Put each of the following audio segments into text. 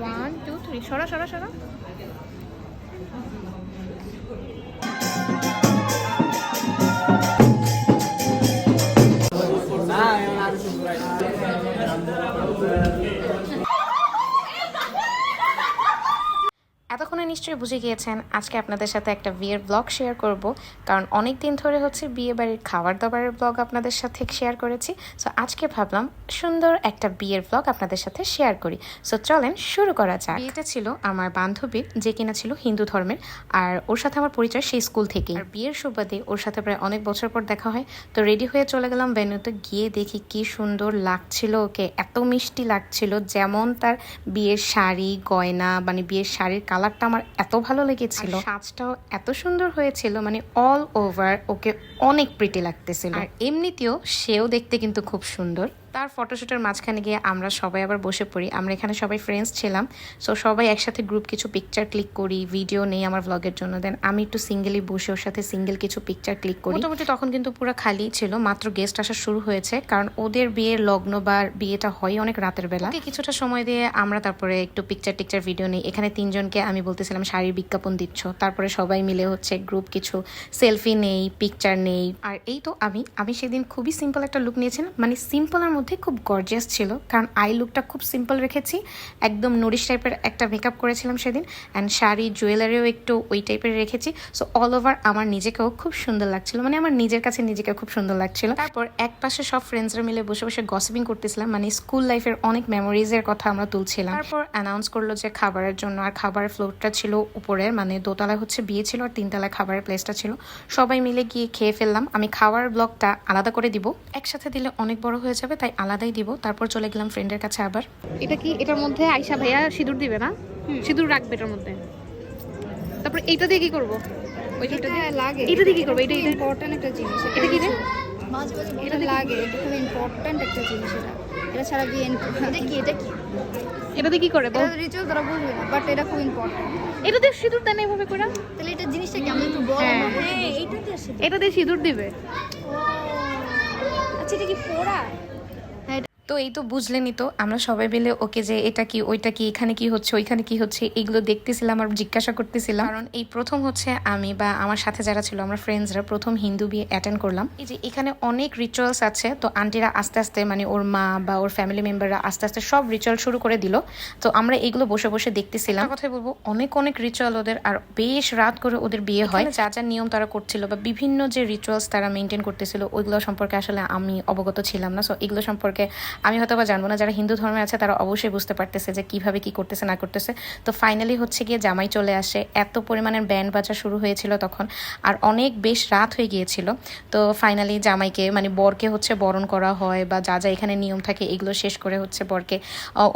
One two three সরা সরা সরা। এতক্ষণে নিশ্চয়ই বুঝে গিয়েছেন, আজকে আপনাদের সাথে একটা বিয়ের ব্লগ শেয়ার করব। কারণ অনেক দিন ধরে হচ্ছে বিয়ে বাড়ির খাবার দাবারের ব্লগ আপনাদের সাথে শেয়ার করেছি। সো আজকে ভাবলাম সুন্দর একটা বিয়ের ব্লগ আপনাদের সাথে শেয়ার করি। সো চলেন শুরু করা যাক। বিয়েটা ছিল আমার বান্ধবীর, যে কিনা ছিল হিন্দু ধর্মের, আর ওর সাথে আমার পরিচয় সেই স্কুল থেকে আর বিয়ের সুবাদে ওর সাথে প্রায় অনেক বছর পর দেখা হয়। তো রেডি হয়ে চলে গেলাম ভেন্যুতে গিয়ে দেখি কি সুন্দর লাগছিল ওকে, এত মিষ্টি লাগছিল। যেমন তার বিয়ের শাড়ি, গয়না মানে বিয়ের শাড়ির কালারটা আমার এত ভালো লেগেছিল। সাজটাও এত সুন্দর হয়েছিল মানে অল ওভার ওকে অনেক প্রিটি লাগতেছিল। আর এমনিতেও সেও দেখতে কিন্তু খুব সুন্দর। তার ফটোশ্যুটের মাঝখানে গিয়ে আমরা সবাই আবার বসে পড়ি। আমরা এখানে সবাই ফ্রেন্ডস ছিলাম। সো সবাই একসাথে গ্রুপ কিছু পিকচার ক্লিক করি ভিডিও নেই আমার ব্লগের জন্য। দেন আমি একটু সিঙ্গেলি বসে ওর সাথে সিঙ্গেল কিছু পিকচার ক্লিক করি। মোটামুটি তখন কিন্তু পুরো খালি ছিল মাত্র গেস্ট আসা শুরু হয়েছে। কারণ ওদের বিয়ের লগ্ন বা বিয়েটা হয় অনেক রাতের বেলা। কিছুটা সময় দিয়ে আমরা তারপরে একটু পিকচার টিকচার ভিডিও নেই। এখানে তিনজনকে আমি বলতেছিলাম শাড়ির বিজ্ঞাপন দিচ্ছ। তারপরে সবাই মিলে হচ্ছে গ্রুপ কিছু সেলফি নেই পিকচার নেই। আর এই তো আমি আমি সেদিন খুবই সিম্পল একটা লুক নিয়েছিলাম। মানে সিম্পলের মধ্যে খুব গর্জিয়াস ছিল, কারণ আই লুকটা খুব সিম্পল রেখেছি। একদম নরিশ টাইপের একটা মেকআপ করেছিলাম সেদিন অ্যান্ড শাড়ি জুয়েলারিও একটু ওই টাইপের রেখেছি। সো অল ওভার আমার নিজেকেও খুব সুন্দর লাগছিল মানে আমার নিজের কাছে নিজেকে খুব সুন্দর লাগছিল। তারপর এক পাশে সব ফ্রেন্ডসরা মিলে বসে বসে গসিপিং করতেছিলাম মানে স্কুল লাইফের অনেক মেমোরিজের কথা আমরা তুলছিলাম। তারপর অ্যানাউন্স করল যে খাবারের জন্য, আর খাবারের ফ্লোরটা ছিল উপরের মানে দোতলায় হচ্ছে বিয়ে ছিল আর তিনতলায় খাবারের প্লেসটা ছিল। সবাই মিলে গিয়ে খেয়ে ফেললাম। আমি খাওয়ার ব্লগটা আলাদা করে দিব। একসাথে দিলে অনেক বড় হয়ে যাবে, তাই আলাদাই দিব তারপর চলে গেলাম ফ্রেন্ডের কাছে আবার। এটা কি এটার মধ্যে আয়সা ভাইয়া সিঁদুর দিবে না? সিঁদুর রাখবে এটার মধ্যে। তারপর এইটা দিয়ে কি করব? ওই দুটো দিয়ে লাগে। এটা দিয়ে কি করব? এটা ইম্পর্টেন্ট একটা জিনিস। এটা কি রে? এটা লাগে। এটা খুব ইম্পর্টেন্ট একটা জিনিস এটা। এটা ছাড়া বিয়ে এটা কি এটা কি? এটা দিয়ে কি করে বল? এটা রিচুয়াল তারা বুঝবে না বাট এটা খুব ইম্পর্টেন্ট এটা দিয়ে সিঁদুর দেন এইভাবে করে? তাহলে এটা জিনিসটা কেমন একটু বল হ্যাঁ। এইটাতে আসে এটা দিয়ে সিঁদুর দিবে। আচ্ছা এটা কি হ্যাঁ তো এই তো বুঝলেনই তো, আমরা সবাই মিলে, ওকে যে এটা কি, ওইটা কি, এখানে কি হচ্ছে, ওইখানে কি হচ্ছে? এগুলো দেখতেছিলাম আর জিজ্ঞাসা করতেছিলাম। কারণ এই প্রথম হচ্ছে আমি বা আমার সাথে যারা ছিল, আমরা ফ্রেন্ডসরা প্রথম হিন্দু বিয়ে অ্যাটেন্ড করলাম। এই যে এখানে অনেক রিচুয়ালস আছে, তো আন্টিরা আস্তে আস্তে মানে ওর মা বা ওর ফ্যামিলি মেম্বাররা আস্তে আস্তে সব রিচুয়াল শুরু করে দিল। তো আমরা এগুলো বসে বসে দেখতেছিলাম। কথাই বলব, অনেক অনেক রিচুয়াল ওদের, আর বেশ রাত করে ওদের বিয়ে হয়। যা যা নিয়ম তারা করছিল বা বিভিন্ন যে রিচুয়ালস তারা মেনটেন করতেছিল, ওইগুলো সম্পর্কে আসলে আমি অবগত ছিলাম না। সো এগুলো সম্পর্কে আমি হয়তো বা জানব না, যারা হিন্দু ধর্মে আছে তারা অবশ্যই বুঝতে পারতেছে যে কীভাবে কি করতেছে, না করতেছে। তো ফাইনালি হচ্ছে গিয়ে জামাই চলে আসে। এত পরিমাণের ব্যান্ড বাজা শুরু হয়েছিল তখন, আর অনেক বেশ রাত হয়ে গিয়েছিল। তো ফাইনালি জামাইকে মানে বরকে হচ্ছে বরণ করা হয় বা যা যা এখানে নিয়ম থাকে এগুলো শেষ করে হচ্ছে বরকে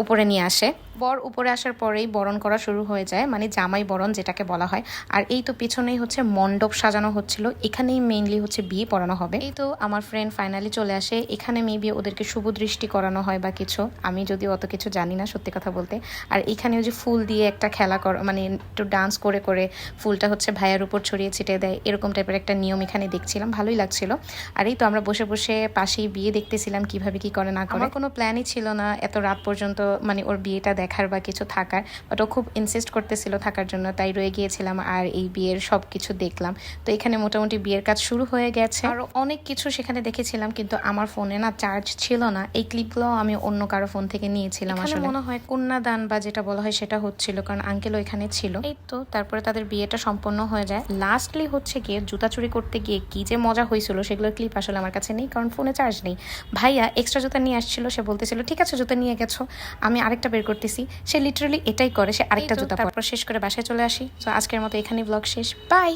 উপরে নিয়ে আসে। বর উপরে আসার পরেই বরণ করা শুরু হয়ে যায় মানে জামাই বরণ যেটাকে বলা হয়। আর এই তো পিছনেই হচ্ছে মণ্ডপ সাজানো হচ্ছিল, এখানেই মেইনলি হচ্ছে বিয়ে পড়ানো হবে। এই তো আমার ফ্রেন্ড ফাইনালি চলে আসে, এখানে মেবি ওদেরকে শুভ দৃষ্টি করানো হয় বা কিছু, আমি যদি অত কিছু জানি না সত্যি কথা বলতে। আর এখানেও যে ফুল দিয়ে একটা খেলা কর মানে একটু ডান্স করে করে ফুলটা হচ্ছে ভাইয়ের উপর ছড়িয়ে ছিটিয়ে দেয়, এরকম টাইপের একটা নিয়ম এখানে দেখছিলাম, ভালোই লাগছিল। আর এই তো আমরা বসে বসে পাশেই বিয়ে দেখতেছিলাম কীভাবে কি করে না করে। কোনো প্ল্যানই ছিল না, এত রাত পর্যন্ত মানে ওর বিয়েটা দেখার বা কিছু থাকার বাট ও খুব ইনসিস্ট করতেছিল থাকার জন্য তাই রয়ে গিয়েছিলাম আর এই বিয়ের সব কিছু দেখলাম। তো এখানে মোটামুটি বিয়ের কাজ শুরু হয়ে গেছে। আরও অনেক কিছু সেখানে দেখেছিলাম কিন্তু আমার ফোনে না চার্জ ছিল না। এই ক্লিপগুলো আমি অন্য কারও ফোন থেকে নিয়েছিলাম আসলে। মনে হয় কন্যাদান বা যেটা বলা হয় সেটা হচ্ছিল কারণ আঙ্কেলও এখানে ছিল। এই তো তারপরে তাদের বিয়েটা সম্পন্ন হয়ে যায়। লাস্টলি হচ্ছে গিয়ে জুতা চুরি করতে গিয়ে কি যে মজা হয়েছিল সেগুলোর ক্লিপ আসলে আমার কাছে নেই কারণ ফোনে চার্জ নেই। ভাইয়া এক্সট্রা জুতা নিয়ে আসছিল সে বলতেছিল ঠিক আছে জুতা নিয়ে গেছো। আমি আরেকটা বের করতেছি সে লিটারালি এটাই করে সে আরেকটা জুতা তারপর শেষ করে বাসায় চলে আসি। তো আজকের মতো এখানে ব্লগ শেষ। বাই